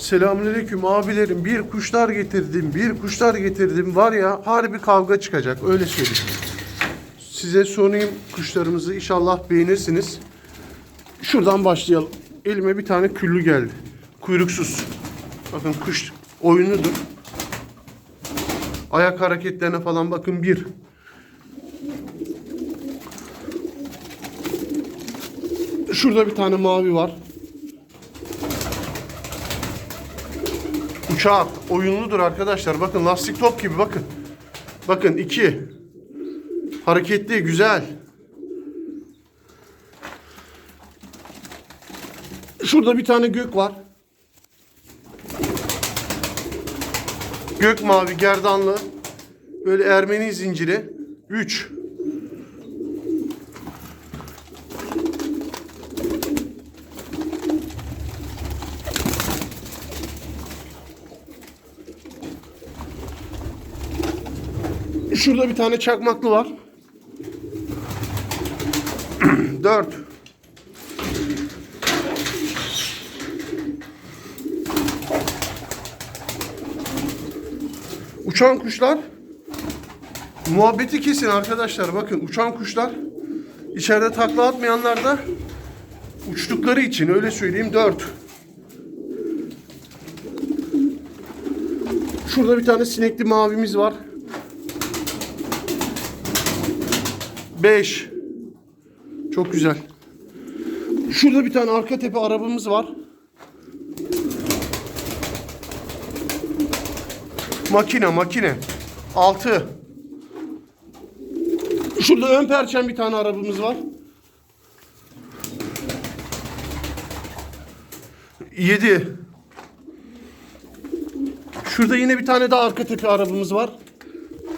Selamünaleyküm abilerim. Bir kuşlar getirdim, bir kuşlar getirdim. Var ya harbi kavga çıkacak. Öyle söyleyeyim. Size sunayım kuşlarımızı. İnşallah beğenirsiniz. Şuradan başlayalım. Elime bir tane küllü geldi. Kuyruksuz. Bakın kuş oyunludur. Ayak hareketlerine falan bakın bir. Şurada bir tane mavi var. Uçak oyunludur arkadaşlar. Bakın lastik top gibi bakın. Bakın iki. Hareketli güzel. Şurada bir tane gök var. Gök mavi gerdanlı. Böyle Ermeni zinciri. 3. Şurada bir tane çakmaklı var. 4. Uçan kuşlar muhabbeti kesin arkadaşlar. Bakın uçan kuşlar içeride takla atmayanlar da uçtukları için öyle söyleyeyim 4. Şurada bir tane sinekli mavimiz var. 5. Çok güzel. Şurada bir tane arka tepe arabamız var. Makine makine. 6. Şurada ön perçem bir tane arabamız var. 7. Şurada yine bir tane daha arka tepe arabamız var.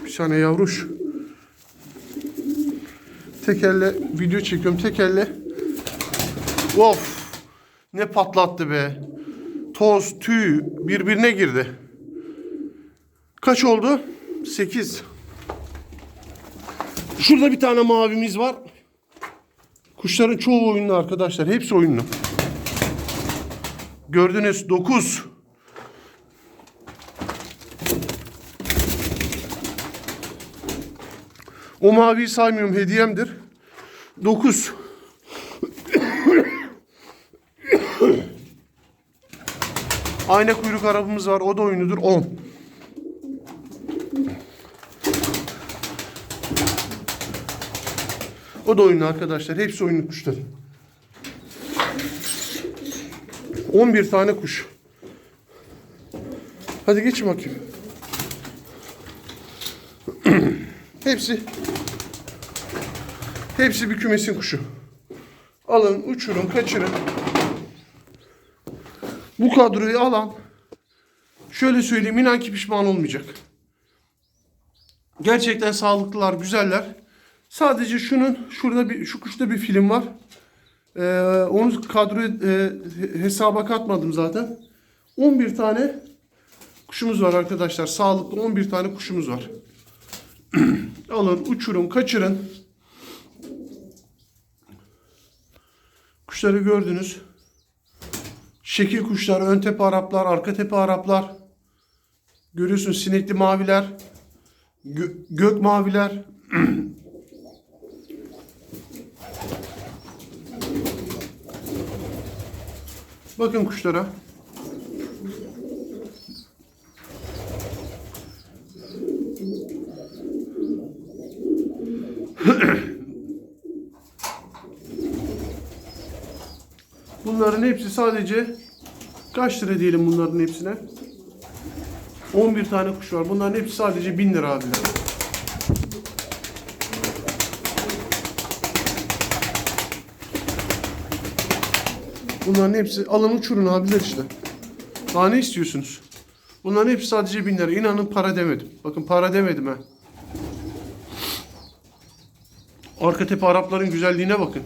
Bir tane yavruş. Tekerle video çekiyorum tekerle. Of. Ne patlattı be. Toz, tüy birbirine girdi. Kaç oldu? 8. Şurada bir tane mavimiz var. Kuşların çoğu oyunlu arkadaşlar. Hepsi oyunlu. Gördünüz 9. O maviyi saymıyorum hediyemdir. 9. Ayna kuyruk arabamız var. O da oyunudur. 10. O da oyunlu arkadaşlar. Hepsi oyunlu kuşlar. 11 tane kuş. Hadi geçin bakayım. Hepsi Hepsi bir kümesin kuşu. Alın, uçurun, kaçırın. Bu kadroyu alan şöyle söyleyeyim inan ki pişman olmayacak. Gerçekten sağlıklılar, güzeller. Sadece şunun şurada bir şu kuşta bir film var. Ee, onu kadroya e, hesaba katmadım zaten. 11 tane kuşumuz var arkadaşlar. Sağlıklı 11 tane kuşumuz var. Alın, uçurun, kaçırın. Kuşları gördünüz. Şekil kuşlar, ön tepe Araplar, arka tepe Araplar. Görüyorsun sinekli maviler, gö- gök maviler. Bakın kuşlara. Bunların hepsi sadece kaç lira diyelim bunların hepsine? 11 tane kuş var. Bunların hepsi sadece 1000 lira abiler. Bunların hepsi alın uçurun abiler işte. Daha ne istiyorsunuz? Bunların hepsi sadece 1000 lira. İnanın para demedim. Bakın para demedim ha. Arka tepe Arapların güzelliğine bakın.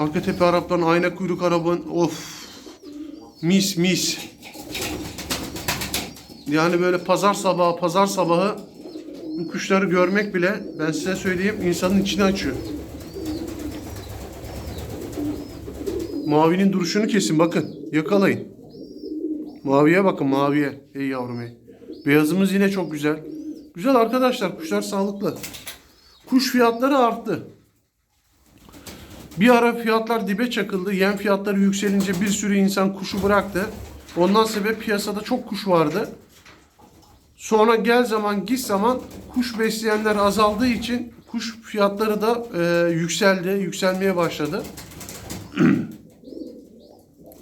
Arka tepe Arapların ayna kuyruk arabanın of mis mis. Yani böyle pazar sabahı pazar sabahı bu kuşları görmek bile ben size söyleyeyim insanın içini açıyor. mavinin duruşunu kesin bakın. Yakalayın. Maviye bakın maviye. Ey yavrum ey. Beyazımız yine çok güzel. Güzel arkadaşlar kuşlar sağlıklı. Kuş fiyatları arttı. Bir ara fiyatlar dibe çakıldı. Yem fiyatları yükselince bir sürü insan kuşu bıraktı. Ondan sebep piyasada çok kuş vardı. Sonra gel zaman git zaman kuş besleyenler azaldığı için kuş fiyatları da e, yükseldi, yükselmeye başladı.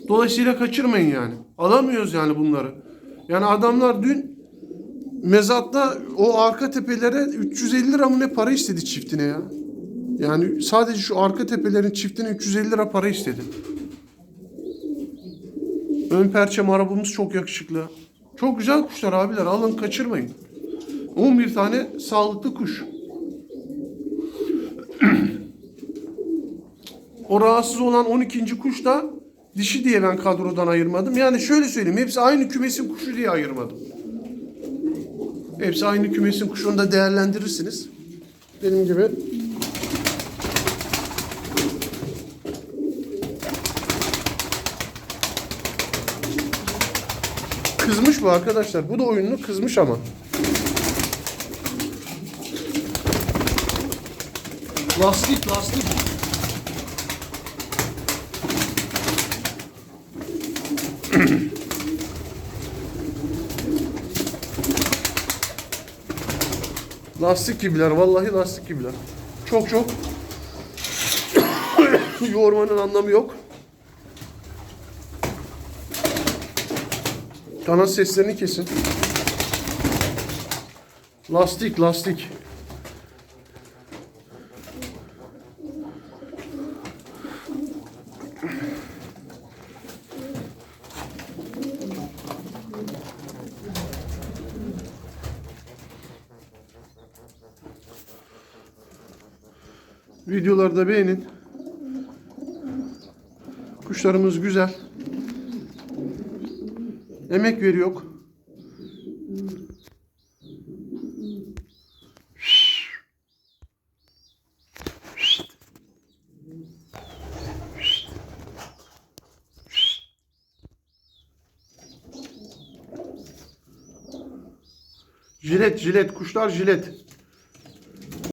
Dolayısıyla kaçırmayın yani. Alamıyoruz yani bunları. Yani adamlar dün mezatta o arka tepelere 350 lira mı ne para istedi çiftine ya. Yani sadece şu arka tepelerin çiftine 350 lira para istedi. Ön perçem arabamız çok yakışıklı. Çok güzel kuşlar abiler. Alın kaçırmayın. 11 tane sağlıklı kuş. o rahatsız olan 12. kuş da dişi diye ben kadrodan ayırmadım. Yani şöyle söyleyeyim. Hepsi aynı kümesin kuşu diye ayırmadım. Hepsi aynı kümesin kuşu. Onu da değerlendirirsiniz. Benim gibi Kızmış bu arkadaşlar. Bu da oyununu kızmış ama. Lastik lastik. lastik gibiler. Vallahi lastik gibiler. Çok çok yoğurmanın anlamı yok. Kanat seslerini kesin. Lastik, lastik. Videoları da beğenin. Kuşlarımız güzel. Emek veriyor. Jilet, jilet, kuşlar jilet.